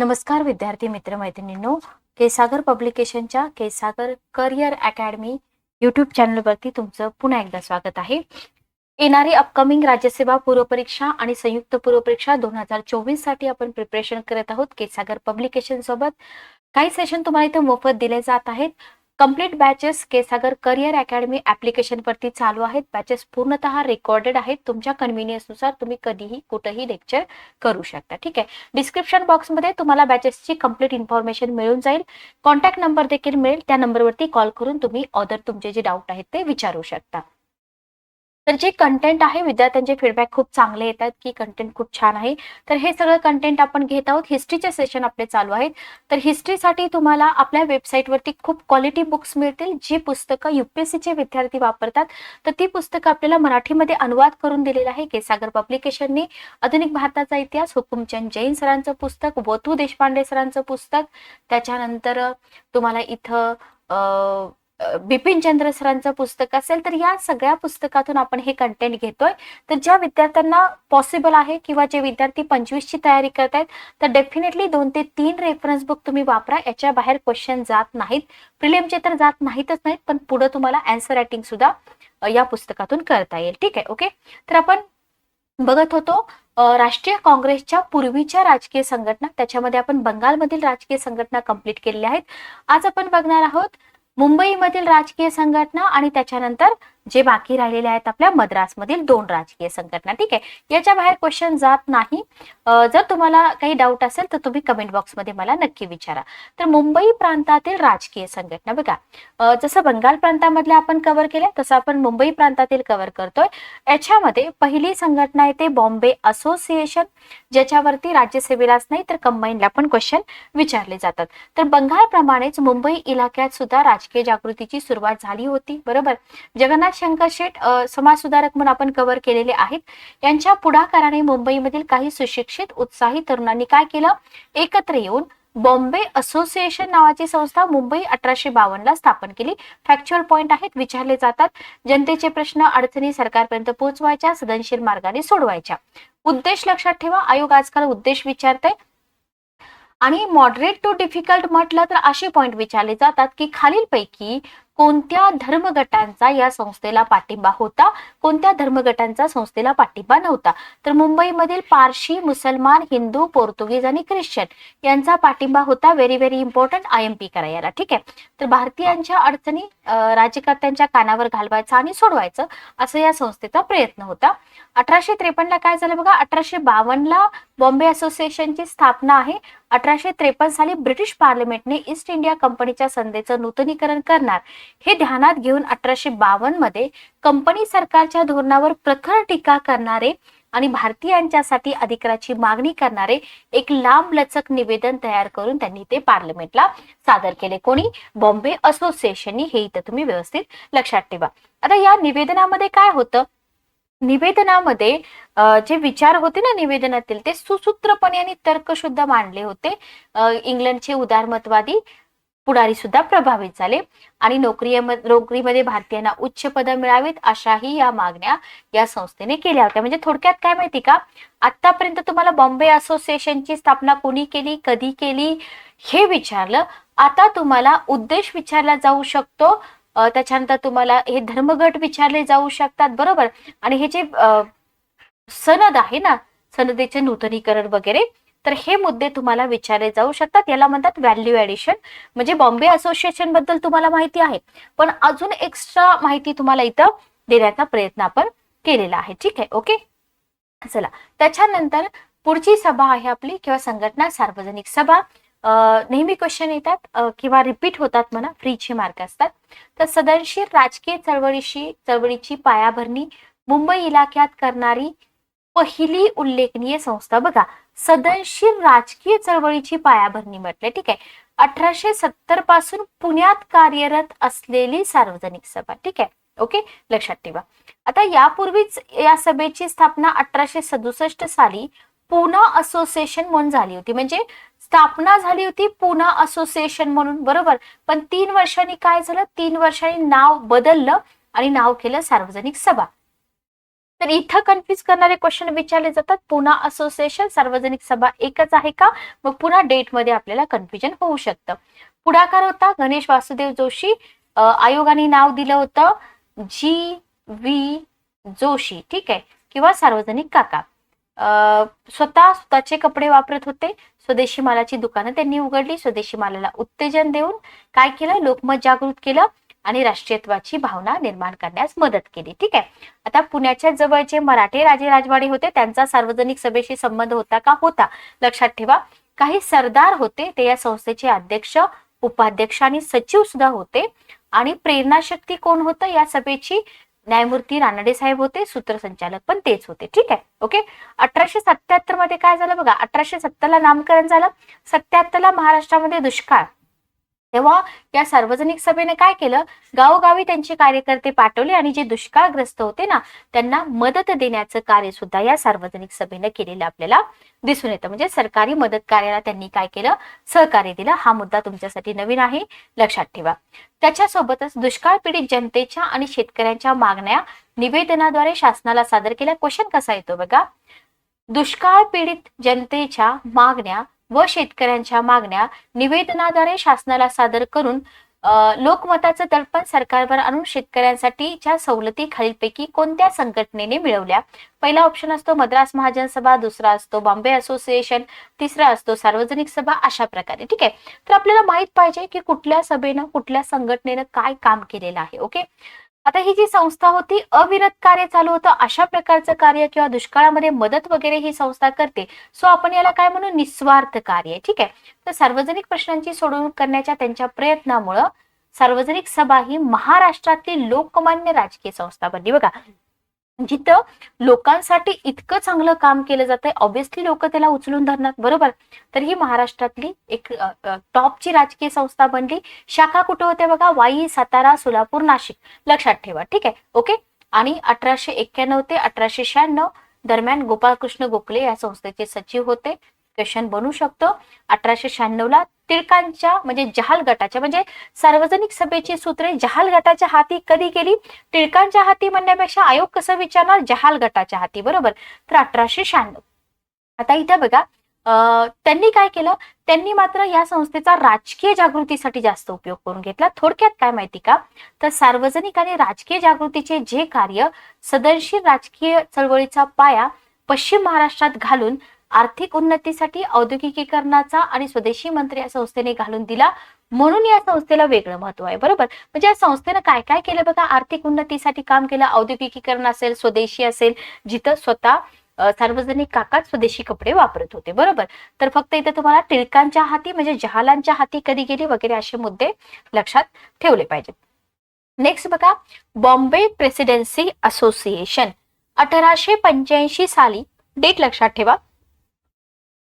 नमस्कार विद्यार्थी मित्र मैत्रिणींनो केसागर पब्लिकेशनच्या केसागर करिअर अकॅडमी यूट्यूब चॅनलवरती तुमचं पुन्हा एकदा स्वागत आहे. येणारी अपकमिंग राज्यसेवा पूर्वपरीक्षा आणि संयुक्त पूर्वपरीक्षा दोन हजार चोवीससाठी आपण प्रिपरेशन करत आहोत. केसागर पब्लिकेशन सोबत काही सेशन तुम्हाला इथे मोफत दिले जात आहेत. Complete batches Ksagar career academy ॲप्लिकेशनवरती चालू आहेत. बॅचेस पूर्णतः रेकॉर्डेड आहेत. तुमच्या कन्व्हिनियन्सनुसार तुम्ही कधीही कुठेही लेक्चर करू शकता. ठीक आहे? डिस्क्रिप्शन बॉक्समध्ये तुम्हाला बॅचेसची कंप्लीट इन्फॉर्मेशन मिळून जाईल. कॉन्टॅक्ट नंबर देखील मिळेल. त्या नंबरवरती कॉल करून तुम्ही ऑदर तुमचे जे डाऊट आहेत ते विचारू शकता. तर जे कंटेंट आहे विद्यार्थ्यांचे फीडबॅक खूप चांगले येतात की कंटेंट खूप छान आहे. तर हे सगळं कंटेंट आपण घेत आहोत. हिस्ट्रीचे सेशन आपले चालू आहेत. तर हिस्ट्रीसाठी तुम्हाला आपल्या वेबसाईटवरती खूप क्वालिटी बुक्स मिळतील. जी पुस्तकं युपीएससीचे विद्यार्थी वापरतात. तर ती पुस्तकं आपल्याला मराठीमध्ये अनुवाद करून दिलेलं आहे केसागर पब्लिकेशनने आधुनिक भारताचा इतिहास हुकुमचंद जैन सरांचं पुस्तक वतू देशपांडे सरांचं पुस्तक. त्याच्यानंतर तुम्हाला इथं बिपिन चंद्र सरांचं पुस्तक असेल तर या सगळ्या पुस्तकातून आपण हे कंटेंट घेतोय. तर ज्या विद्यार्थ्यांना पॉसिबल आहे किंवा जे विद्यार्थी पंचवीसची तयारी करत आहेत तर डेफिनेटली दोन ते तीन रेफरन्स बुक तुम्ही वापरा. याच्या बाहेर क्वेश्चन जात नाहीत. प्रिलियमचे तर जात नाहीतच नाहीत पण पुढे तुम्हाला अँसर रायटिंग सुद्धा या पुस्तकातून करता येईल. ठीक आहे ओके तर आपण बघत होतो राष्ट्रीय काँग्रेसच्या पूर्वीच्या राजकीय संघटना त्याच्यामध्ये आपण बंगालमधील राजकीय संघटना कंप्लीट केलेल्या आहेत. आज आपण बघणार आहोत मुंबईमधील राजकीय संघटना आणि त्याच्यानंतर जे बाकी राहिलेले आहेत आपल्या मद्रासमधील दोन राजकीय संघटना ठीक आहे? याच्या बाहेर क्वेश्चन जात नाही. जर तुम्हाला काही डाऊट असेल तर तुम्ही कमेंट बॉक्समध्ये मला नक्की विचारा. तर मुंबई प्रांतातील राजकीय संघटना बघा. जसं बंगाल प्रांतामधल्या आपण कव्हर केल्या तसं आपण मुंबई प्रांतातील कव्हर करतोय. याच्यामध्ये पहिली संघटना येते बॉम्बे असोसिएशन ज्याच्यावरती राज्यसेवेलाच नाही तर कंबाईनला पण क्वेश्चन विचारले जातात. तर बंगालप्रमाणेच मुंबई इलाक्यात सुद्धा राजकीय जागृतीची सुरुवात झाली होती बरोबर? जगन्नाथ शंकर शेठ समाजसुधारक म्हणून आपण कव्हर केलेले आहेत. यांच्या पुढाकाराने मुंबईमधील काही सुशिक्षित उत्साही तरुणांनी काय केलं? एकत्र येऊन बॉम्बे असोसिएशन नावाची संस्था मुंबई अठराशे बावन्न ला स्थापन केली. फॅक्च्युअल पॉइंट आहेत विचारले जातात. जनतेचे प्रश्न अडचणी सरकारपर्यंत पोहोचवायच्या सदनशील मार्गाने सोडवायच्या. उद्देश लक्षात ठेवा आयोग आजकाल उद्देश विचारते आणि मॉडरेट टू डिफिकल्ट म्हटलं तर असे पॉइंट विचारले जातात की खालीलपैकी कोणत्या धर्मगटांचा या संस्थेला पाठिंबा होता? कोणत्या धर्मगटांचा संस्थेला पाठिंबा नव्हता? तर मुंबईमधील पारशी मुसलमान हिंदू पोर्तुगीज आणि ख्रिश्चन यांचा पाठिंबा होता. Very very important I M P करायला. ठीक आहे? तर भारतीयांच्या अडचणी राज्यकर्त्यांच्या कानावर घालवायचा आणि सोडवायचं असं या संस्थेचा प्रयत्न होता. अठराशे त्रेपन्नला काय झालं बघा? अठराशे बावन्नला बॉम्बे असोसिएशनची स्थापना आहे. अठराशे त्रेपन्न साली ब्रिटिश पार्लमेंटने ईस्ट इंडिया कंपनीच्या संधीचं नूतनीकरण करणार. हे ध्यानात घेऊन अठराशे बावन्नमध्ये कंपनी सरकारच्या धोरणावर प्रखर टीका करणारे आणि भारतीयांच्यासाठी अधिकाराची मागणी करणारे एक लांब लचक निवेदन तयार करून त्यांनी ते पार्लमेंटला सादर केले. कोणी? बॉम्बे असोसिएशननी. हे इथं तुम्ही व्यवस्थित लक्षात ठेवा. आता या निवेदनामध्ये काय होतं? निवेदनामध्ये जे विचार होते ना निवेदनातील ते सुसूत्रपणे आणि तर्कशुद्ध मांडले होते. इंग्लंडचे उदारमतवादी पुढारी सुद्धा प्रभावित झाले आणि नोकरी नोकरीमध्ये भारतीयांना उच्च पदं मिळावीत अशाही या मागण्या या संस्थेने केल्या होत्या. म्हणजे थोडक्यात काय माहिती का? आतापर्यंत तुम्हाला बॉम्बे असोसिएशनची स्थापना कोणी केली कधी केली हे विचारलं. आता तुम्हाला उद्देश विचारला जाऊ शकतो. त्याच्यानंतर तुम्हाला हे धर्मगट विचारले जाऊ शकतात बरोबर? आणि हे जे सनद आहे ना सनदेचे नूतनीकरण वगैरे तर हे मुद्दे तुम्हाला विचारले जाऊ शकतात. याला म्हणतात व्हॅल्यू ऍडिशन म्हणजे बॉम्बे असोसिएशनबद्दल तुम्हाला माहिती आहे. पण अजून एक्स्ट्रा माहिती तुम्हाला इथं देण्याचा प्रयत्न आपण केलेला आहे. ठीक आहे? ओके चला. त्याच्यानंतर पुढची सभा आहे आपली किंवा संघटना सार्वजनिक सभा. नेहमी क्वेश्चन येतात किंवा रिपीट होतात म्हणा फ्रीचे मार्क असतात. तर सदनशीर राजकीय चळवळीशी चळवळीची पायाभरणी मुंबई इलाक्यात करणारी पहिली उल्लेखनीय संस्था बघा. सदनशीर राजकीय चळवळीची पायाभरणी म्हटले ठीक आहे. अठराशे सत्तरपासून पुण्यात कार्यरत असलेली सार्वजनिक सभा ठीक आहे. ओके? लक्षात ठेवा. आता यापूर्वीच या सभेची स्थापना अठराशे सदुसष्ट साली पुणा असोसिएशन म्हणून झाली होती. म्हणजे स्थापना झाली होती पुना असोसिएशन म्हणून बरोबर? पण तीन वर्षांनी काय झालं? तीन वर्षांनी नाव बदललं आणि नाव केलं सार्वजनिक सभा. तर इथं कन्फ्युज करणारे क्वेश्चन विचारले जातात. पुन्हा असोसिएशन सार्वजनिक सभा एकच आहे का? मग पुन्हा डेटमध्ये आपल्याला कन्फ्युजन होऊ शकतं. पुढाकार होता गणेश वासुदेव जोशी. आयोगाने नाव दिलं होतं जी व्ही जोशी ठीक आहे? किंवा सार्वजनिक काका. स्वतः स्वतःचे कपडे वापरत होते. स्वदेशी मालाची दुकानं त्यांनी उघडली. स्वदेशी मालाला उत्तेजन देऊन काय केलं? लोकमत जागृत केलं आणि राष्ट्रीयत्वाची भावना निर्माण करण्यास मदत केली. ठीक आहे? आता पुण्याच्या जवळचे मराठे राजे राजवाडे होते त्यांचा सार्वजनिक सभेशी संबंध होता का? होता. लक्षात ठेवा काही सरदार होते ते या संस्थेचे अध्यक्ष उपाध्यक्ष आणि सचिव सुद्धा होते. आणि प्रेरणाशक्ती कोण होतं? या सभेची न्यायमूर्ती रानडे साहेब होते सूत्रसंचालक पण तेच होते. ठीक आहे? ओके? अठराशे सत्याहत्तरमध्ये काय झालं बघा? अठराशे सत्तर ला नामकरण झालं. सत्याहत्तर ला महाराष्ट्रामध्ये दुष्काळ. तेव्हा या सार्वजनिक सभेने काय केलं? गावोगावी त्यांचे कार्यकर्ते पाठवले आणि जे दुष्काळग्रस्त होते ना त्यांना मदत देण्याचं कार्य सुद्धा या सार्वजनिक सभेने केलेलं आपल्याला दिसून येतं. म्हणजे सरकारी मदत कार्याला त्यांनी काय केलं? सहकार्य दिलं. हा मुद्दा तुमच्यासाठी नवीन आहे. लक्षात ठेवा. त्याच्यासोबतच दुष्काळ पीडित जनतेच्या आणि शेतकऱ्यांच्या मागण्या निवेदनाद्वारे शासनाला सादर केल्या क्वेश्चन कसा येतो बघा? दुष्काळ पीडित जनतेच्या मागण्या व शेतकऱ्यांच्या मागण्या निवेदनाद्वारे शासनाला सादर करून लोकमताचं दडपण सरकारवर आणून शेतकऱ्यांसाठीच्या सवलती खालीलपैकी कोणत्या संघटनेने मिळवल्या? पहिला ऑप्शन असतो मद्रास महाजन सभा दुसरा असतो बॉम्बे असोसिएशन तिसरा असतो सार्वजनिक सभा अशा प्रकारे. ठीक आहे? तर आपल्याला माहीत पाहिजे की कुठल्या सभेनं कुठल्या संघटनेनं काय काम केलेलं आहे ओके? आता ही जी संस्था होती अविरत कार्य चालू होतं अशा प्रकारचं कार्य किंवा दुष्काळामध्ये मदत वगैरे ही संस्था करते. सो आपण याला काय म्हणू? निस्वार्थ कार्य. ठीक आहे? तर सार्वजनिक प्रश्नांची सोडवणूक करण्याच्या त्यांच्या प्रयत्नामुळं सार्वजनिक सभा ही महाराष्ट्रातली लोकमान्य राजकीय संस्था बनली. बघा जिथं लोकांसाठी इतकं चांगलं काम केलं जातंय ऑब्विसली लोक त्याला उचलून धरणार बरोबर? तर ही महाराष्ट्रातली एक टॉपची राजकीय संस्था बनली. शाखा कुठे होते बघा? वाई सातारा सोलापूर नाशिक. लक्षात ठेवा ठीक आहे? ओके? आणि अठराशे एक्क्याण्णव ते अठराशे शहाण्णव दरम्यान गोपाळकृष्ण गोखले या संस्थेचे सचिव होते. क्वेश्चन बनू शकतो. अठराशे शहाण्णवला टिळकांच्या म्हणजे जहाल गटाच्या म्हणजे सार्वजनिक सभेची सूत्रे जहाल गटाच्या हाती कधी गेली? टिळकांच्या हाती म्हणण्यापेक्षा आयोग कसं विचारणार? जहाल गटाच्या हाती बरोबर? तर अठराशे शहाण्णव. आता इथे बघा त्यांनी काय केलं? त्यांनी मात्र या संस्थेचा राजकीय जागृतीसाठी जास्त उपयोग करून घेतला. थोडक्यात काय माहिती का? तर सार्वजनिक आणि राजकीय जागृतीचे जे कार्य सदनशील राजकीय चळवळीचा पाया पश्चिम महाराष्ट्रात घालून आर्थिक उन्नतीसाठी औद्योगिकीकरणाचा आणि स्वदेशी मंत्री या संस्थेने घालून दिला. म्हणून या संस्थेला वेगळं महत्त्व आहे बरोबर? म्हणजे या संस्थेनं काय काय केलं बघा? आर्थिक उन्नतीसाठी काम केलं औद्योगिकीकरण असेल स्वदेशी असेल जिथं स्वतः सार्वजनिक काकाच स्वदेशी कपडे वापरत होते बरोबर? तर फक्त इथे तुम्हाला टिळकांच्या हाती म्हणजे जहालांच्या हाती कधी गेली वगैरे असे मुद्दे लक्षात ठेवले पाहिजेत. नेक्स्ट बघा बॉम्बे प्रेसिडेन्सी असोसिएशन. अठराशे पंच्याऐंशी साली डेट लक्षात ठेवा.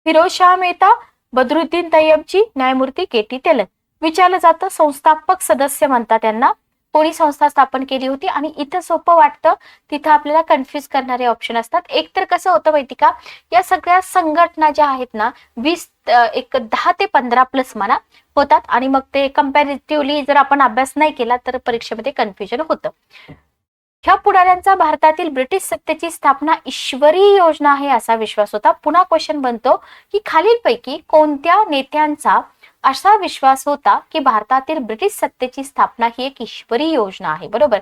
फिरोजशाह मेहता बदरुद्दीन तय्यबजी न्यायमूर्ती के टी तेलंग. विचारलं जातं संस्थापक सदस्य म्हणतात त्यांना. कोणी संस्था स्थापन केली होती आणि इथं सोपं वाटतं तिथं आपल्याला कन्फ्युज करणारे ऑप्शन असतात. एक तर कसं होतं माहिती का या सगळ्या संघटना ज्या आहेत ना वीस एक दहा ते पंधरा प्लस म्हणा होतात. आणि मग ते कम्पॅरेटिव्हली जर आपण अभ्यास नाही केला तर परीक्षेमध्ये कन्फ्युजन होतं. ह्या पुढाऱ्यांचा भारतातील ब्रिटिश सत्तेची स्थापना ईश्वरी योजना आहे असा विश्वास होता. पुन्हा क्वेश्चन बनतो की खालीलपैकी कोणत्या नेत्यांचा असा विश्वास होता की भारतातील ब्रिटिश सत्तेची स्थापना ही एक ईश्वरी योजना आहे? बरोबर?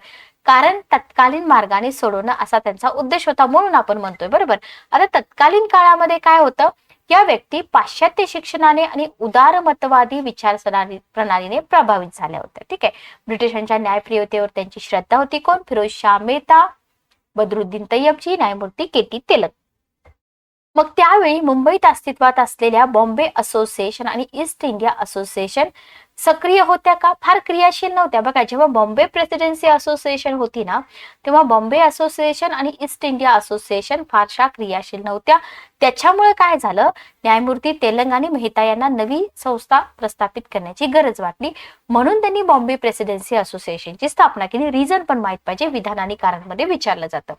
कारण तत्कालीन मार्गाने सोडवणं असा त्यांचा उद्देश होता म्हणून आपण म्हणतोय. बरोबर? आता तत्कालीन काळामध्ये काय होतं? या व्यक्ती पाश्चात्य शिक्षणाने आणि उदारमतवादी विचारसरणी प्रणालीने प्रभावित झाल्या होत्या. ठीक आहे. ब्रिटिशांच्या न्यायप्रियतेवर त्यांची श्रद्धा होती कोण? फिरोज शाह मेहता बदरुद्दीन तय्यबजी न्यायमूर्ती केती तेलक. मग त्यावेळी मुंबईत अस्तित्वात असलेल्या बॉम्बे असोसिएशन आणि ईस्ट इंडिया असोसिएशन सक्रिय होत्या का? फार क्रियाशील नव्हत्या. बघा जेव्हा बॉम्बे प्रेसिडेन्सी असोसिएशन होती ना तेव्हा बॉम्बे असोसिएशन आणि ईस्ट इंडिया असोसिएशन फारशा क्रियाशील नव्हत्या. त्याच्यामुळे काय झालं? न्यायमूर्ती तेलंग आणि मेहता यांना नवी संस्था प्रस्थापित करण्याची गरज वाटली. म्हणून त्यांनी बॉम्बे प्रेसिडेन्सी असोसिएशनची स्थापना केली. रिझन पण माहीत पाहिजे. विधान आणि कारणमध्ये विचारलं जातं.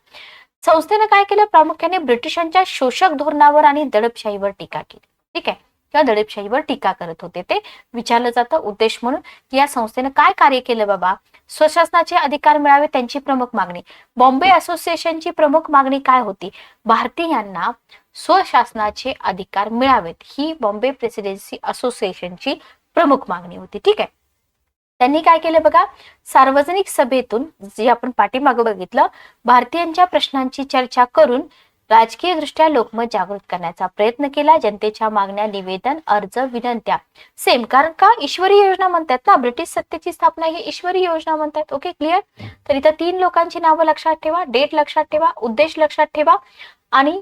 संस्थेनं काय केलं? प्रामुख्याने ब्रिटिशांच्या शोषक धोरणावर आणि दडपशाहीवर टीका केली. ठीक आहे? किंवा दडपशाहीवर टीका करत होते ते. विचारलं जातं उद्देश म्हणून की या संस्थेनं काय कार्य केलं बाबा? स्वशासनाचे अधिकार मिळावे त्यांची प्रमुख मागणी. बॉम्बे असोसिएशनची प्रमुख मागणी काय होती? भारतीयांना स्वशासनाचे अधिकार मिळावेत ही बॉम्बे प्रेसिडेन्सी असोसिएशनची प्रमुख मागणी होती. ठीक आहे? त्यांनी काय केलं बघा? सार्वजनिक सभेतून जे आपण पाठीमागं बघितलं भारतीयांच्या प्रश्नांची चर्चा करून राजकीय दृष्ट्या लोकमत जागृत करण्याचा प्रयत्न केला. जनतेच्या मागण्या निवेदन अर्ज विनंत्या. सेम कारण का ईश्वरी योजना म्हणतात ना? ब्रिटिश सत्तेची स्थापना ही ईश्वरी योजना म्हणतात. ओके क्लिअर तर इथं तीन लोकांची नावं लक्षात ठेवा डेट लक्षात ठेवा उद्देश लक्षात ठेवा आणि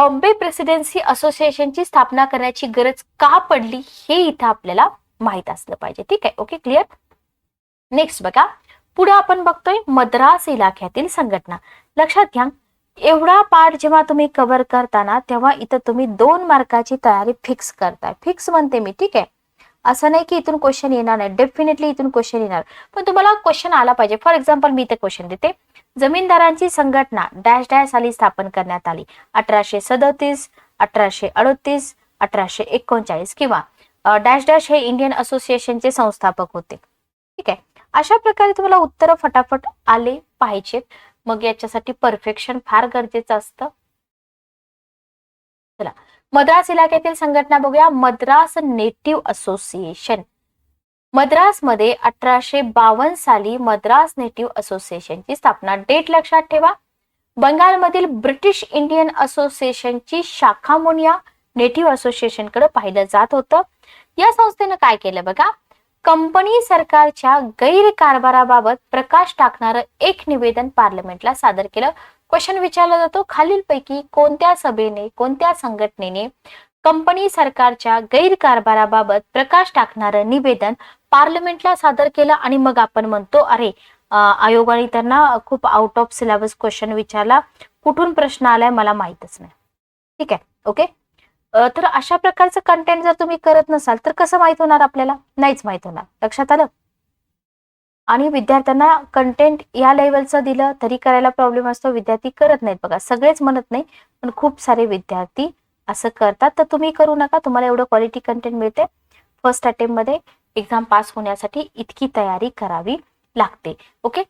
बॉम्बे प्रेसिडेन्सी असोसिएशनची स्थापना करण्याची गरज का पडली हे इथं आपल्याला माहीत असलं पाहिजे. ठीक आहे? ओके? क्लिअर नेक्स्ट बघा. पुढे आपण बघतोय मद्रास इलाख्यातील संघटना. लक्षात घ्या. एवढा पाठ जेव्हा तुम्ही कव्हर करताना तेव्हा इथं तुम्ही दोन मार्काची तयारी फिक्स करताय. फिक्स म्हणते मी. ठीक आहे? असं नाही की इथून क्वेश्चन येणार नाही. डेफिनेटली इथून क्वेश्चन येणार. पण तुम्हाला क्वेश्चन आला पाहिजे. फॉर एक्झाम्पल मी इथे क्वेश्चन देते. जमीनदारांची संघटना डॅश डॅश साली स्थापन करण्यात आली. अठराशे सदतीस अठराशे अडतीस अठराशे एकोणचाळीस किंवा डॅश डॅश हे इंडियन असोसिएशनचे संस्थापक होते. ठीक आहे. अशा प्रकारे तुम्हाला उत्तर फटाफट आले पाहिजेत. मग याच्यासाठी परफेक्शन फार गरजेचं असतं. चला. मद्रास इलाक्यातील संघटना बघूया. मद्रास नेटिव्ह असोसिएशन मद्रासमध्ये अठराशे बावन्न साली मद्रास नेटिव्ह असोसिएशनची स्थापना. डेट लक्षात ठेवा. बंगालमधील ब्रिटिश इंडियन असोसिएशनची शाखा म्हणून या नेटिव्ह असोसिएशनकडे पाहिलं जात होतं. या संस्थेनं काय केलं बघा? कंपनी सरकारच्या गैरकारभाराबाबत प्रकाश टाकणारं एक निवेदन पार्लमेंटला सादर केलं. क्वेश्चन विचारला जातो खालीलपैकी कोणत्या सभेने कोणत्या संघटनेने कंपनी सरकारच्या गैरकारभाराबाबत प्रकाश टाकणारं निवेदन पार्लमेंटला सादर केलं आणि मग आपण म्हणतो अरे आयोगाने त्यांना खूप आउट ऑफ सिलेबस क्वेश्चन विचारला. कुठून प्रश्न आलाय मला माहितच नाही. ठीक आहे ओके तर अशा प्रकारचं कंटेंट जर तुम्ही करत नसाल तर कसं माहीत होणार आपल्याला? नाहीच माहीत होणार. लक्षात आलं? आणि विद्यार्थ्यांना कंटेंट या लेवलचं दिलं तरी करायला प्रॉब्लेम असतो. विद्यार्थी करत नाहीत बघा. सगळेच म्हणत नाही पण खूप सारे विद्यार्थी असं करतात तर तुम्ही करू नका. तुम्हाला एवढं क्वालिटी कंटेंट मिळते. फर्स्ट अटेम्प्टमध्ये एक्झाम पास होण्यासाठी इतकी तयारी करावी लागते. ओके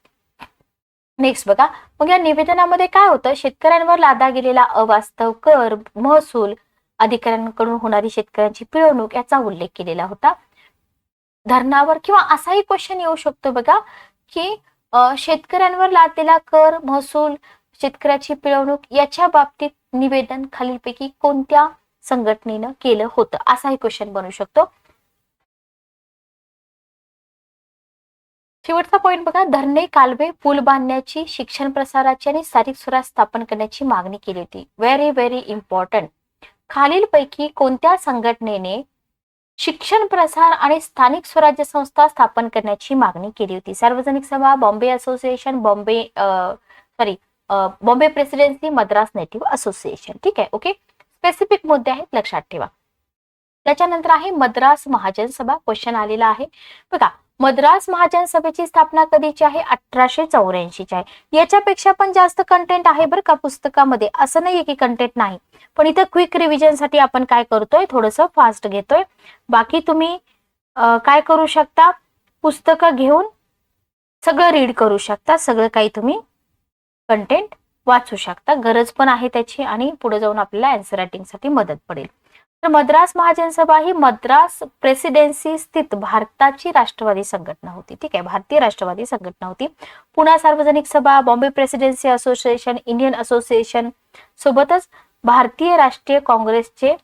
नेक्स्ट बघा. मग या निवेदनामध्ये काय होतं? शेतकऱ्यांवर लादा गेलेला अवास्तव कर महसूल अधिकाऱ्यांकडून होणारी शेतकऱ्यांची पिळवणूक याचा उल्लेख केलेला होता. धरणावर किंवा असाही क्वेश्चन येऊ शकतो बघा की शेतकऱ्यांवर लादलेला कर महसूल शेतकऱ्याची पिळवणूक याच्या बाबतीत निवेदन खालीलपैकी कोणत्या संघटनेनं केलं होतं? असाही क्वेश्चन बनू शकतो. शेवटचा पॉईंट बघा. धरणे कालवे पूल बांधण्याची शिक्षण प्रसाराची आणि स्थानिक स्वराज स्थापन करण्याची मागणी केली होती. व्हेरी व्हेरी इम्पॉर्टंट खालीलपैकी कोणत्या संघटनेने शिक्षण प्रसार आणि स्थानिक स्वराज्य संस्था स्थापन करण्याची मागणी केली होती? Sarvajanik Sabha Bombay association Bombay sorry Bombay presidency Madras native association. ठीक आहे? ओके? स्पेसिफिक मुद्दे आहेत लक्षात ठेवा. त्याच्यानंतर आहे मद्रास महाजन सभा. क्वेश्चन आलेला आहे. बघा मद्रास महाजन सभेची स्थापना कधीची आहे? अठराशे चौऱ्याऐंशीची आहे. याच्यापेक्षा पण जास्त कंटेंट आहे बरं का पुस्तकामध्ये. असं नाहीये की कंटेंट नाही. पण इथं क्विक रिव्हिजनसाठी आपण काय करतोय? थोडंसं फास्ट घेतोय. बाकी तुम्ही काय करू शकता? पुस्तकं घेऊन सगळं रीड करू शकता. सगळं काही तुम्ही कंटेंट वाचू शकता. गरज पण आहे त्याची आणि पुढे जाऊन आपल्याला अँसर रायटिंगसाठी मदत पडेल. तर मद्रास महाजन सभा ही मद्रास प्रेसिडेन्सी स्थित भारताची राष्ट्रवादी संघटना होती. ठीक आहे भारतीय राष्ट्रवादी संघटना होती. Pune Sarvajanik Sabha Bombay presidency association Indian association सोबतच भारतीय राष्ट्रीय काँग्रेसचे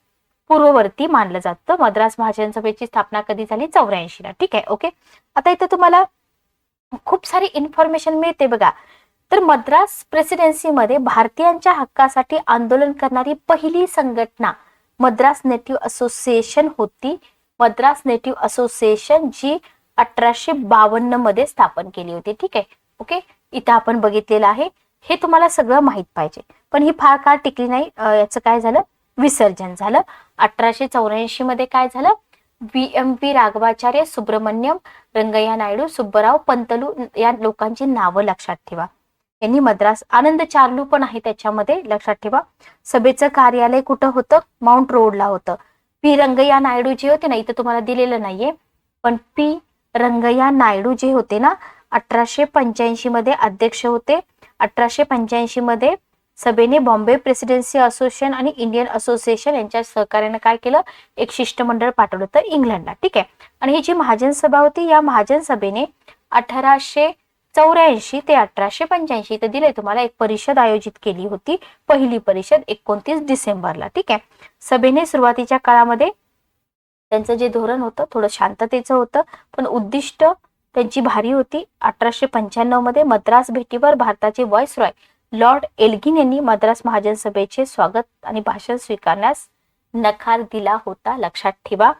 पूर्ववर्ती मानलं जातं. मद्रास महाजन सभेची स्थापना कधी झाली? चौऱ्याऐंशी ला ठीक आहे ओके आता इथं तुम्हाला खूप सारी इन्फॉर्मेशन मिळते बघा. तर मद्रास प्रेसिडेन्सीमध्ये भारतीयांच्या हक्कासाठी आंदोलन करणारी पहिली संघटना मद्रास नेटिव्ह असोसिएशन होती. मद्रास नेटिव्ह असोसिएशन जी अठराशे बावन्नमध्ये स्थापन केली होती. ठीक आहे? ओके इथं आपण बघितलेलं आहे. हे तुम्हाला सगळं माहीत पाहिजे. पण ही फार काळ टिकली नाही. याचं काय झालं? विसर्जन झालं. अठराशे चौऱ्याऐंशी मध्ये काय झालं? V. M. P. Raghavacharya Subramaniam Rangayya Naidu Subbarao Pantulu या लोकांची नावं लक्षात ठेवा. यांनी मद्रास आनंद चार्लू पण आहे त्याच्यामध्ये लक्षात ठेवा. सभेचं कार्यालय कुठं होतं? माउंट रोडला होतं. पी रंगय्या नायडू जे होते ना इथं तुम्हाला दिलेलं नाहीये. पण पी रंगय्या नायडू जे होते ना अठराशे पंच्याऐंशी मध्ये अध्यक्ष होते. अठराशे पंच्याऐंशी मध्ये सभेने बॉम्बे प्रेसिडेन्सी असोसिएशन आणि इंडियन असोसिएशन यांच्या सहकार्याने काय केलं? एक शिष्टमंडळ पाठवलं होतं इंग्लंडला. ठीक आहे? आणि ही जी महाजन सभा होती या महाजन सभेने अठराशे चौऱ्याऐंशी ते अठराशे पंच्याऐंशी इथं दिले तुम्हाला एक परिषद आयोजित केली होती. पहिली परिषद एकोणतीस डिसेंबरला. ठीक आहे? सभेने सुरुवातीच्या काळामध्ये त्यांचं जे धोरण होतं थोडं शांततेचं होतं पण उद्दिष्ट त्यांची भारी होती. अठराशे पंच्याण्णवमध्ये मद्रास भेटीवर भारताचे रॉय लॉर्ड एल्गिन यांनी मद्रास महाजन सभेचे स्वागत आणि भाषण स्वीकारण्यास नकार दिला होता. लक्षात ठेवा.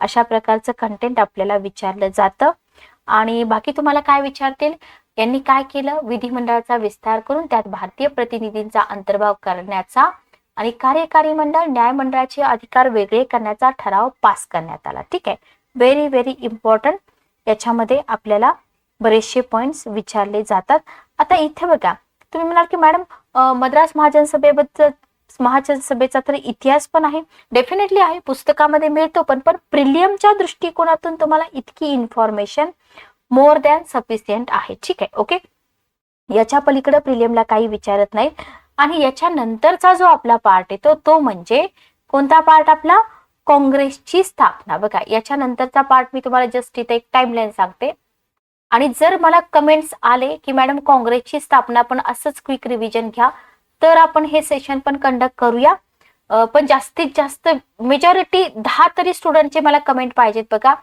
अशा प्रकारचं कंटेंट आपल्याला विचारलं जातं. आणि बाकी तुम्हाला काय विचारतील? यांनी काय केलं? विधिमंडळाचा विस्तार करून त्यात भारतीय प्रतिनिधींचा अंतर्भाव करण्याचा आणि कार्यकारी मंडळ न्यायमंडळाचे अधिकार वेगळे करण्याचा ठराव पास करण्यात आला. ठीक आहे? व्हेरी व्हेरी इम्पॉर्टंट याच्यामध्ये आपल्याला बरेचसे पॉइंट्स विचारले जातात. आता इथे बघा. तुम्ही म्हणाल की मॅडम मद्रास महाजन सभेबद्दल महाजन सभेचा तर इतिहास पण आहे. डेफिनेटली आहे. पुस्तकामध्ये मिळतो पण पण प्रिलियमच्या दृष्टिकोनातून तुम्हाला इतकी इन्फॉर्मेशन मोर दॅन सफिशियंट आहे. ठीक आहे. ओके याच्या पलीकडे प्रिलियमला काही विचारत नाही. आणि याच्या नंतरचा जो आपला पार्ट येतो तो म्हणजे कोणता पार्ट आपला? काँग्रेसची स्थापना. बघा याच्या नंतरचा पार्ट मी तुम्हाला जस्ट इथे एक टाइमलाईन सांगते. आणि जर मला कमेंट्स आले की मॅडम काँग्रेसची स्थापना पण असंच क्विक रिव्हिजन घ्या तर आपण हे सेशन पण कंडक्ट करूया. पण जास्तीत जास्त मेजॉरिटी दहा तरी स्टुडंटचे मला कमेंट पाहिजेत बघा.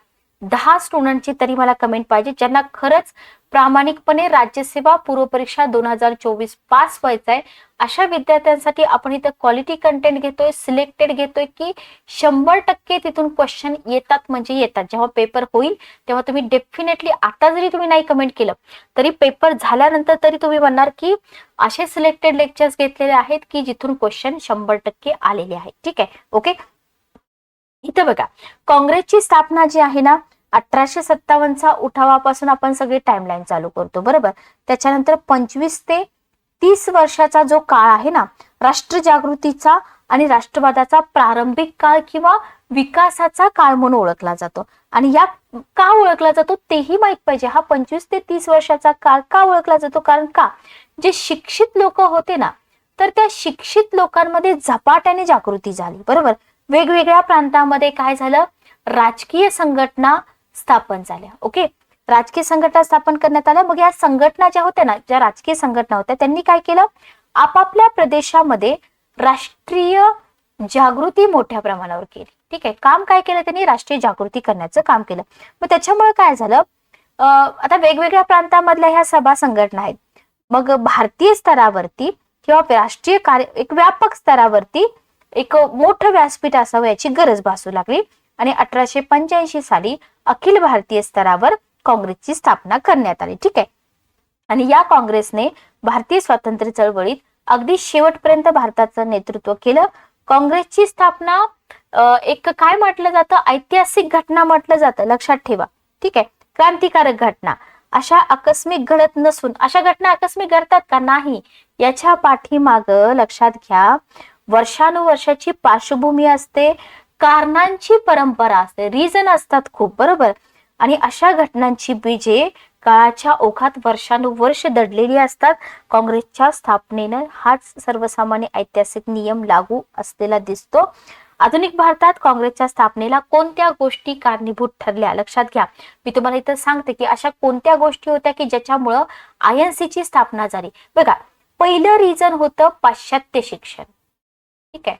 दहा स्टुडंटची तरी मला कमेंट पाहिजे ज्यांना खरंच प्रामाणिकपणे राज्यसेवा पूर्व परीक्षा दोन हजार चोवीस पास व्हायचा आहे अशा विद्यार्थ्यांसाठी आपण इथं क्वालिटी कंटेंट घेतोय सिलेक्टेड घेतोय की शंभर टक्के तिथून क्वेश्चन येतात म्हणजे येतात. जेव्हा पेपर होईल तेव्हा तुम्ही डेफिनेटली आता जरी तुम्ही नाही कमेंट केलं तरी पेपर झाल्यानंतर तरी तुम्ही म्हणणार की असे सिलेक्टेड लेक्चर्स घेतलेले आहेत की जिथून क्वेश्चन शंभर टक्के आलेले आहेत. ठीक आहे? ओके इथं बघा काँग्रेसची स्थापना जी आहे ना अठराशे सत्तावन्नचा उठावापासून आपण सगळी टाइमलाईन चालू करतो बरोबर? त्याच्यानंतर पंचवीस ते तीस वर्षाचा जो काळ आहे ना राष्ट्र जागृतीचा आणि राष्ट्रवादाचा प्रारंभिक काळ किंवा विकासाचा काळ म्हणून ओळखला जातो. आणि या का ओळखला जातो? तेही माहीत पाहिजे. हा पंचवीस ते तीस वर्षाचा काळ का ओळखला जातो? कारण का? जे शिक्षित लोक होते ना तर त्या शिक्षित लोकांमध्ये झपाट्याने जागृती झाली बरोबर? वेगवेगळ्या प्रांतामध्ये काय झालं? राजकीय संघटना स्थापन झाल्या. ओके? राजकीय संघटना स्थापन करण्यात आल्या. मग या संघटना ज्या होत्या ना ज्या राजकीय संघटना होत्या त्यांनी काय केलं? आपापल्या प्रदेशामध्ये राष्ट्रीय जागृती मोठ्या प्रमाणावर केली. ठीक आहे? काम काय केलं त्यांनी? राष्ट्रीय जागृती करण्याचं काम केलं. मग त्याच्यामुळे काय झालं? आता वेगवेगळ्या प्रांतामधल्या ह्या सभा संघटना आहेत. मग भारतीय स्तरावरती किंवा राष्ट्रीय कार्य एक व्यापक स्तरावरती एक मोठं व्यासपीठ असावं याची गरज भासू लागली आणि अठराशे पंच्याऐंशी साली अखिल भारतीय स्तरावर काँग्रेसची स्थापना करण्यात आली. ठीक आहे? आणि या काँग्रेसने भारतीय स्वातंत्र्य चळवळीत अगदी शेवटपर्यंत भारताचं नेतृत्व केलं. काँग्रेसची स्थापना एक काय म्हटलं जातं? ऐतिहासिक घटना म्हटलं जातं. लक्षात ठेवा. ठीक आहे? क्रांतिकारक घटना. अशा आकस्मिक घडत नसून अशा घटना आकस्मिक घडतात का? नाही. याच्या पाठीमाग लक्षात घ्या. वर्षानुवर्षाची पार्श्वभूमी असते कारणांची परंपरा असते रिझन असतात खूप बरोबर? आणि अशा घटनांची बीजे काळाच्या ओघात वर्षानुवर्ष दडलेली असतात. काँग्रेसच्या स्थापनेनं हाच सर्वसामान्य ऐतिहासिक नियम लागू असलेला दिसतो. आधुनिक भारतात काँग्रेसच्या स्थापनेला कोणत्या गोष्टी कारणीभूत ठरल्या? लक्षात घ्या. मी तुम्हाला इथं सांगते की अशा कोणत्या गोष्टी होत्या की ज्याच्यामुळं आय एन ची स्थापना झाली? बघा पहिलं रिझन होतं पाश्चात्य शिक्षण. ठीक आहे.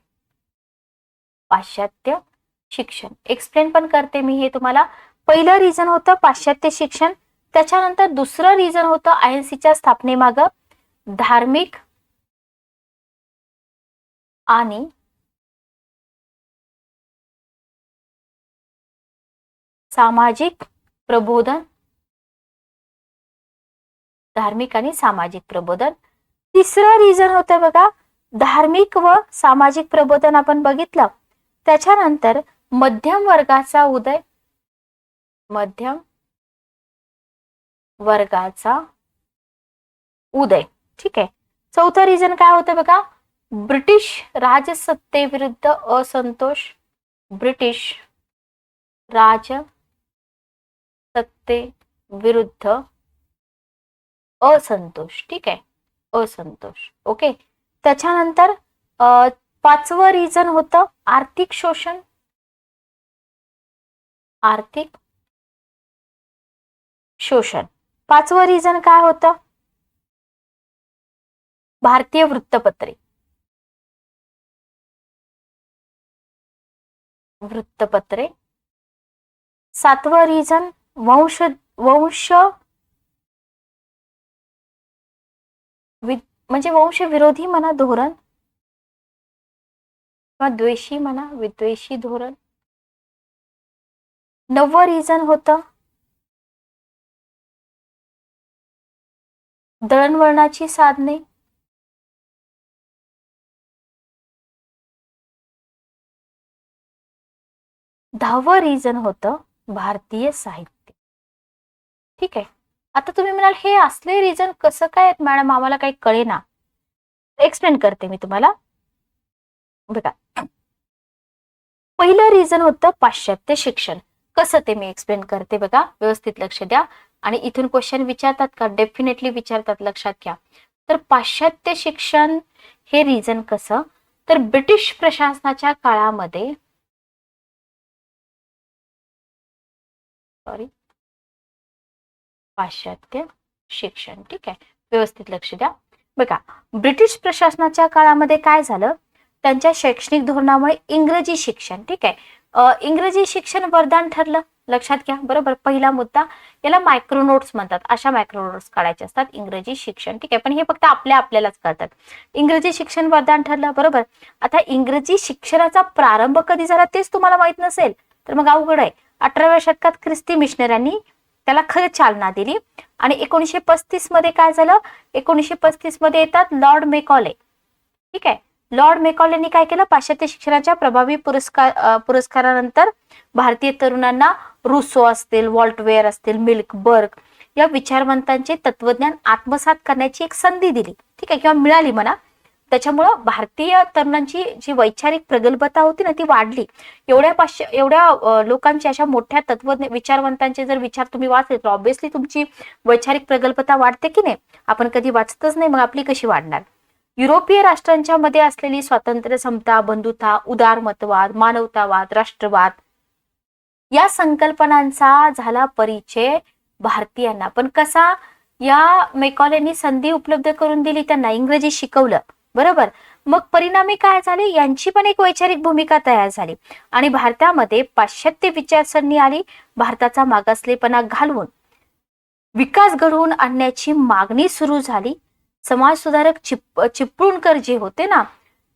पाश्चात्य शिक्षण. एक्सप्लेन पण करते मी हे तुम्हाला. पहिलं रिझन होतं पाश्चात्य शिक्षण. त्याच्यानंतर दुसरं रिझन होतं आय एन सीच्या स्थापनेमाग धार्मिक आणि सामाजिक प्रबोधन. धार्मिक आणि सामाजिक प्रबोधन. तिसरं रिझन होतं बघा धार्मिक व सामाजिक प्रबोधन आपण बघितलं. त्याच्यानंतर मध्यम वर्गाचा उदय मध्यम वर्गाचा उदय. ठीक आहे. चौथा रिझन काय होतं बघा? ब्रिटिश राजसत्तेविरुद्ध असंतोष. ब्रिटिश राज सत्ते विरुद्ध असंतोष. ठीक आहे. असंतोष. ओके? त्याच्यानंतर पाचवं रिझन होतं आर्थिक शोषण. आर्थिक शोषण. पाचवं रिझन काय होतं? भारतीय वृत्तपत्रे. वृत्तपत्रे. सातवं रिझन वंश वंश विद म्हणजे वंश विरोधी म्हणा धोरण किंवा द्वेषी म्हणा विद्वेषी धोरण. नववं रिझन होतं. दळणवळणाची साधने. दहावं रिझन होतं भारतीय साहित्य. ठीक आहे. आता तुम्ही म्हणाल हे असले रिझन कसं काय आहेत मॅडम? आम्हाला काही कळेना. एक्सप्लेन करते मी तुम्हाला. बघा. पहिलं रिझन होतं पाश्चात्य शिक्षण. कसं ते मी एक्सप्लेन करते बघा. व्यवस्थित लक्ष द्या. आणि इथून क्वेश्चन विचारतात का? डेफिनेटली विचारतात. लक्षात घ्या. तर पाश्चात्य शिक्षण हे रिझन कसं? तर ब्रिटिश प्रशासनाच्या काळामध्ये सॉरी पाश्चात्य शिक्षण ठीक आहे? व्यवस्थित लक्ष द्या. बघा ब्रिटिश प्रशासनाच्या काळामध्ये काय झालं? त्यांच्या शैक्षणिक धोरणामुळे इंग्रजी शिक्षण ठीक आहे? इंग्रजी शिक्षण वरदान ठरलं. लक्षात घ्या बरोबर? पहिला मुद्दा याला मायक्रो नोट्स म्हणतात. अशा मायक्रो नोट्स काढायचे असतात इंग्रजी शिक्षण ठीक आहे? पण हे फक्त आपल्या आपल्यालाच कळतात. इंग्रजी शिक्षण वरदान ठरलं बरोबर? आता इंग्रजी शिक्षणाचा प्रारंभ कधी झाला तेच तुम्हाला माहीत नसेल. तर मग अवघड आहे. अठराव्या शतकात ख्रिस्ती मिशनऱ्यांनी त्याला खरं चालना दिली. आणि एकोणीसशे पस्तीसमध्ये काय झालं? एकोणीसशे पस्तीसमध्ये येतात लॉर्ड मेकॉले. ठीक आहे? लॉर्ड मेकॉलेनी काय केलं? पाश्चात्य शिक्षणाच्या प्रभावी पुरस्कार पुरस्कारानंतर भारतीय तरुणांना रुसो असतील वॉल्टवेअर असतील मिल्क बर्ग या विचारवंतांचे तत्वज्ञान आत्मसात करण्याची एक संधी दिली. ठीक आहे? किंवा मिळाली म्हणा. त्याच्यामुळं भारतीय तरुणांची जी वैचारिक प्रगल्भता होती ना ती वाढली. एवढ्या पाश्च एवढ्या लोकांच्या लोकांची अशा मोठ्या तत्वज्ञ विचारवंतांचे जर विचार तुम्ही वाचले तर ऑब्व्हियसली तुमची वैचारिक प्रगल्भता वाढते की नाही? आपण कधी वाचतच नाही मग आपली कशी वाढणार? युरोपीय राष्ट्रांच्या मध्ये असलेली स्वातंत्र्य समता बंधुता उदारमतवाद मानवतावाद राष्ट्रवाद या संकल्पनांचा झाला परिचय भारतीयांना. पण कसा या मेकॉलेनी संधी उपलब्ध करून दिली त्यांना इंग्रजी शिकवलं. बरोबर. मग परिणामी काय झाले? यांची पण एक वैचारिक भूमिका तयार झाली. आणि भारतामध्ये पाश्चात्य विचारसरणी आली भारताचा मागासलेपणा घालवून. विकास घडवून आणण्याची मागणी सुरू झाली. समाज सुधारक चिप चिपळूणकर जे होते ना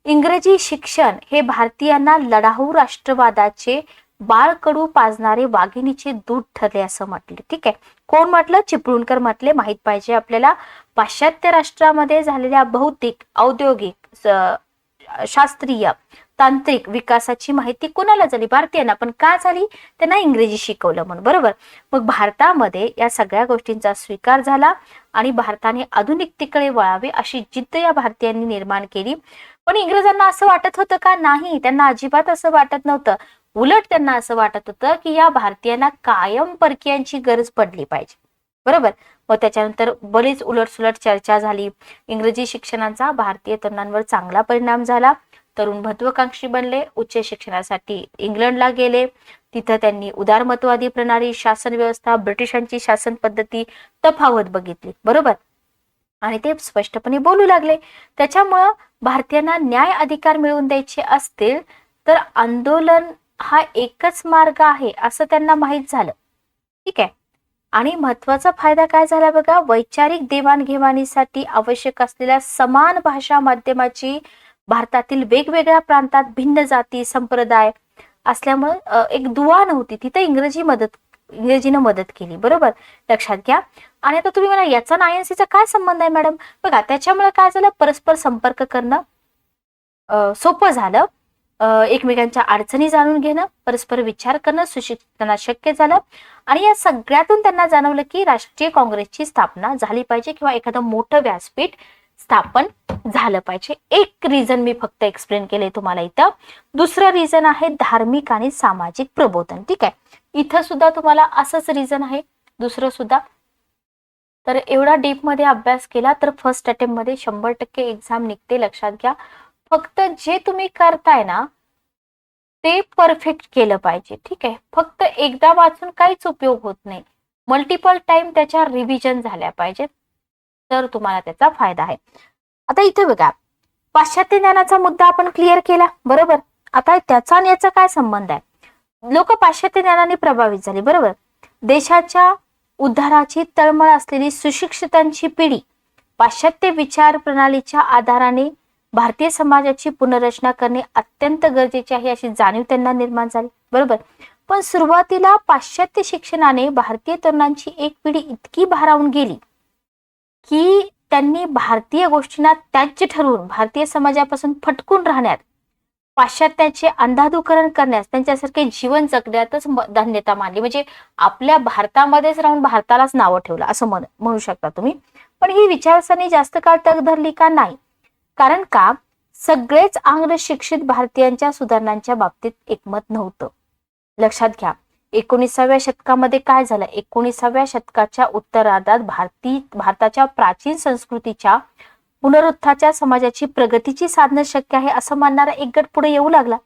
इंग्रजी शिक्षण हे भारतीयांना लढाऊ राष्ट्रवादाचे बाळकडू पाजणारे वाघिणीचे दूध ठरले असं म्हटले. ठीक आहे. कोण म्हटलं? चिपळूणकर म्हटले. माहीत पाहिजे आपल्याला. पाश्चात्य राष्ट्रामध्ये झालेल्या भौतिक औद्योगिक शास्त्रीय तांत्रिक विकासाची माहिती कोणाला झाली? भारतीयांना. पण का झाली? त्यांना इंग्रजी शिकवलं म्हणून. बरोबर? मग भारतामध्ये या सगळ्या गोष्टींचा स्वीकार झाला आणि भारताने आधुनिकतेकडे वळावे अशी जिद्द या भारतीयांनी निर्माण केली. पण इंग्रजांना असं वाटत होतं का? नाही. त्यांना अजिबात असं वाटत नव्हतं. उलट त्यांना असं वाटत होतं की या भारतीयांना कायम परकीयांची गरज पडली पाहिजे. बरोबर? मग त्याच्यानंतर बरीच उलटसुलट चर्चा झाली. इंग्रजी शिक्षणाचा भारतीय तरुणांवर चांगला परिणाम झाला. तरुण महत्वाकांक्षी बनले. उच्च शिक्षणासाठी इंग्लंडला गेले. तिथं त्यांनी उदारमतवादी प्रणाली शासन व्यवस्था ब्रिटिशांची शासन पद्धती तफावत बघितली. बरोबर? आणि ते स्पष्टपणे बोलू लागले. त्याच्यामुळं भारतीयांना न्याय अधिकार मिळवून द्यायचे असतील तर आंदोलन हा एकच मार्ग आहे असं त्यांना माहीत झालं. ठीक आहे. आणि महत्त्वाचा फायदा काय झाला बघा? वैचारिक देवाणघेवाणीसाठी आवश्यक असलेल्या समान भाषा माध्यमाची भारतातील वेगवेगळ्या प्रांतात भिन्न जाती संप्रदाय असल्यामुळे एक दुवा नव्हती. तिथे इंग्रजी मदत इंग्रजीनं मदत केली. बरोबर? लक्षात घ्या. आणि आता तुम्ही म्हणा याचा आणि काय संबंध आहे मॅडम? बघा त्याच्यामुळे काय झालं? परस्पर संपर्क करणं सोपं झालं. एकमेकांच्या अडचणी जाणून घेणं परस्पर विचार करणं सुशिक्षितांना शक्य झालं. आणि या सगळ्यातून त्यांना जाणवलं की राष्ट्रीय काँग्रेसची स्थापना झाली पाहिजे किंवा एखादं मोठं व्यासपीठ स्थापन झालं पाहिजे. एक रिझन मी फक्त एक्सप्लेन केले तुम्हाला इथं. दुसरं रिझन आहे धार्मिक आणि सामाजिक प्रबोधन. ठीक आहे? इथं सुद्धा तुम्हाला असंच रिझन आहे. दुसरं सुद्धा. तर एवढा डीपमध्ये अभ्यास केला तर फर्स्ट अटेम्प्टमध्ये शंभर टक्के एक्झाम निघते लक्षात घ्या. फक्त जे तुम्ही करताय ना ते परफेक्ट केलं पाहिजे ठीक आहे? फक्त एकदा वाचून काहीच उपयोग होत नाही. मल्टिपल टाइम त्याच्या रिव्हिजन झाल्या पाहिजेत. तर तुम्हाला त्याचा फायदा आहे. आता इथे बघा पाश्चात्य ज्ञानाचा मुद्दा आपण क्लिअर केला बरोबर? आता त्याचा आणि याचा काय संबंध आहे? लोक पाश्चात्य ज्ञानाने प्रभावित झाली बरोबर? देशाच्या उद्धाराची तळमळ असलेली सुशिक्षितांची पिढी पाश्चात्य विचार प्रणालीच्या आधाराने भारतीय समाजाची पुनर्रचना करणे अत्यंत गरजेचे आहे अशी जाणीव त्यांना निर्माण झाली. बरोबर? पण सुरुवातीला पाश्चात्य शिक्षणाने भारतीय तरुणांची एक पिढी इतकी भारावून गेली की त्यांनी भारतीय गोष्टींना त्याज्य ठरवून भारतीय समाजापासून फटकून राहण्यात पाश्चात्याचे अंधाधुकरण करण्यास त्यांच्यासारखे जीवन जगण्यातच धन्यता मानली. म्हणजे आपल्या भारतामध्येच राहून भारतालाच नावं ठेवलं असं म्हण म्हणू शकता तुम्ही. पण ही विचारसरणी जास्त काळ तग धरली का नाही? कारण का? सगळेच आंग्ल शिक्षित भारतीयांच्या सुधारणांच्या बाबतीत एकमत नव्हतं. लक्षात घ्या एकोणीसाव्या शतकामध्ये काय झालं? एकोणीसाव्या शतकाच्या उत्तरार्धात भारती भारताच्या प्राचीन संस्कृतीच्या पुनरुत्थाच्या समाजाची प्रगतीची साधनं शक्य आहे असं मानणारा एक गट पुढे येऊ लागला.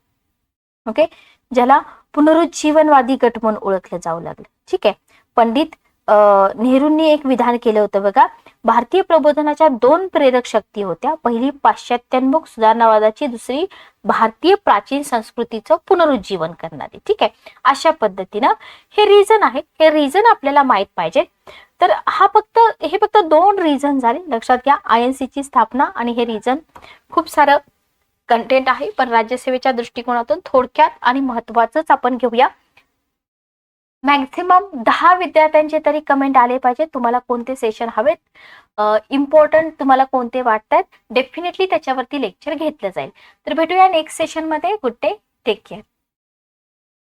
ओके ज्याला पुनरुज्जीवनवादी गट म्हणून ओळखलं जाऊ लागलं. ठीक आहे? पंडित नेहरूंनी एक विधान केलं होतं बघा. भारतीय प्रबोधनाच्या दोन प्रेरक शक्ती होत्या. पहिली पाश्चात्योन्मुख सुधारणावादाची दुसरी भारतीय प्राचीन संस्कृतीचं पुनरुज्जीवन करणारी. ठीक आहे? अशा पद्धतीनं हे रिझन आहे. हे रिझन आपल्याला माहीत पाहिजे. तर हा फक्त हे फक्त दोन रिझन झाले. लक्षात घ्या आय एन ची स्थापना आणि हे रिझन खूप सारं कंटेंट आहे. पण राज्यसेवेच्या दृष्टिकोनातून थोडक्यात आणि महत्वाचंच आपण घेऊया. मॅक्झिमम दहा विद्यार्थ्यांचे तरी कमेंट आले पाहिजे तुम्हाला कोणते सेशन हवेत? इम्पॉर्टंट तुम्हाला कोणते वाटतात? डेफिनेटली त्याच्यावरती लेक्चर घेतलं जाईल. तर भेटूया नेक्स्ट सेशनमध्ये गुड डे टेक केअर